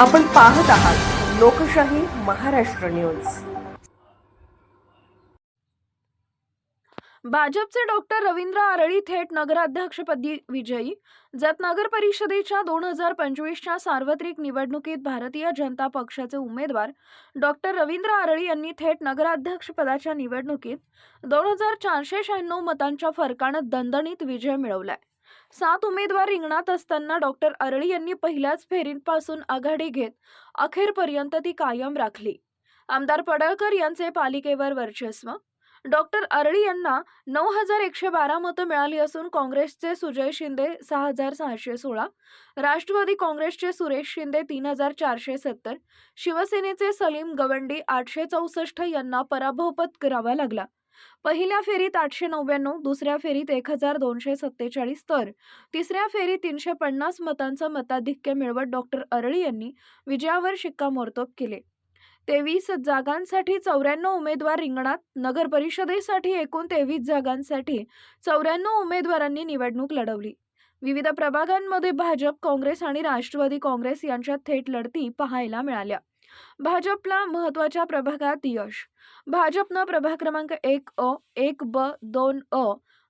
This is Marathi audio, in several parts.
आपण पाहत आहात लोकशाही महाराष्ट्र न्यूज. भाजपचे डॉक्टर रवींद्र आरळी थेट नगराध्यक्षपदी विजयी. जत नगर परिषदेच्या दोन हजार पंचवीसच्या सार्वत्रिक निवडणुकीत भारतीय जनता पक्षाचे उमेदवार डॉक्टर रवींद्र आरळी यांनी थेट नगराध्यक्षपदाच्या निवडणुकीत दोन हजार चारशे शहाण्णव मतांच्या फरकानं दणदणीत विजय मिळवलाय. सात उमेदवार रिंगणात असताना डॉक्टर अरळी यांनी पहिल्याच फेरीपासून आघाडी घेत अखेरपर्यंत ती कायम राखली. आमदार पडळकर यांचे पालिकेवर वर्चस्व. डॉक्टर अरळी यांना नऊ हजार एकशे बारा मतं मिळाली असून काँग्रेसचे सुजय शिंदे सहा हजार सहाशे सोळा राष्ट्रवादी काँग्रेसचे सुरेश शिंदे तीन हजार चारशे सत्तर शिवसेनेचे सलीम गवंडी आठशे चौसष्ट यांना पराभव पत्करावा लागला. पहिल्या फेरीत आठशे नव्याण्णव दुसऱ्या फेरीत एक हजार दोनशे सत्तेचाळीस तर. तिसऱ्या फेरीत तीनशे पन्नास मतांचं मताधिक्य मिळवत डॉक्टर अरळी यांनी विजयावर शिक्कामोर्तब केले. तेवीस जागांसाठी चौऱ्याण्णव उमेदवार रिंगणात नगर परिषदेसाठी एकूण तेवीस जागांसाठी चौऱ्याण्णव उमेदवारांनी निवडणूक लढवली. विविध प्रभागांमध्ये भाजप काँग्रेस आणि राष्ट्रवादी काँग्रेस यांच्यात थेट लढती पाहायला मिळाल्या. भाजपला महत्त्वाच्या प्रभागात यश. भाजपनं प्रभाग क्रमांक एक अ एक ब दोन अ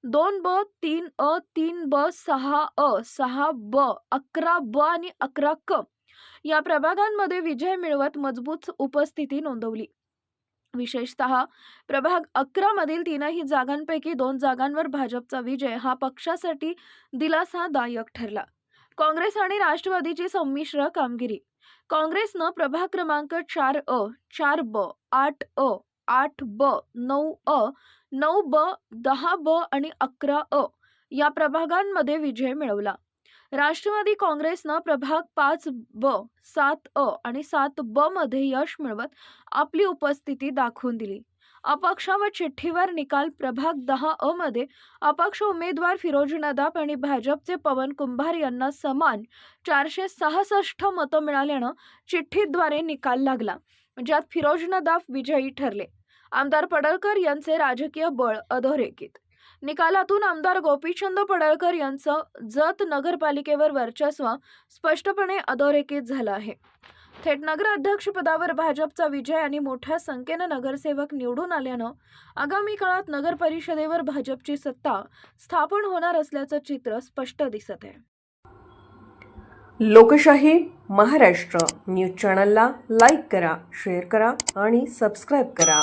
दोन ब तीन अ तीन ब सहा अ सहा ब अकरा ब आणि अकरा क या प्रभागांमध्ये विजय मिळवत मजबूत उपस्थिती नोंदवली. विशेषतः प्रभाग अकरा मधील तीनही जागांपैकी दोन जागांवर भाजपचा विजय हा पक्षासाठी दिलासादायक ठरला. काँग्रेस आणि राष्ट्रवादीची संमिश्र कामगिरी. काँग्रेसनं प्रभाग क्रमांक चार अ चार ब आठ अ आठ ब नऊ अ नऊ ब दहा ब आणि अकरा अ या प्रभागांमध्ये विजय मिळवला. राष्ट्रवादी काँग्रेसनं प्रभाग पाच ब सात अ आणि सात ब मध्ये यश मिळवत आपली उपस्थिती दाखवून दिली. अपक्ष व चिठ्ठीवर निकाल प्रभाग दहा अ मध्ये अपक्ष उमेदवार फिरोज नदाब आणि भाजपचे पवन कुंभार यांना समान चारशे सहासष्ट मतं मिळाल्यानं चिठ्ठीद्वारे निकाल लागला ज्यात फिरोज नदाब विजयी ठरले. आमदार पडळकर यांचे राजकीय बळ अधोरेखित. निकालातून आमदार गोपीचंद पडळकर यांचं जत नगरपालिकेवर वर्चस्व स्पष्टपणे अधोरेखित झालं आहे. थेट नगराध्यक्षपदावर भाजपचा विजय आणि मोठ्या संख्येनं नगरसेवक निवडून आल्यानं आगामी काळात नगर परिषदेवर भाजपची सत्ता स्थापन होणार असल्याचं चित्र स्पष्ट दिसत आहे. लोकशाही महाराष्ट्र न्यूज चॅनलला लाईक करा शेअर करा आणि सबस्क्राईब करा.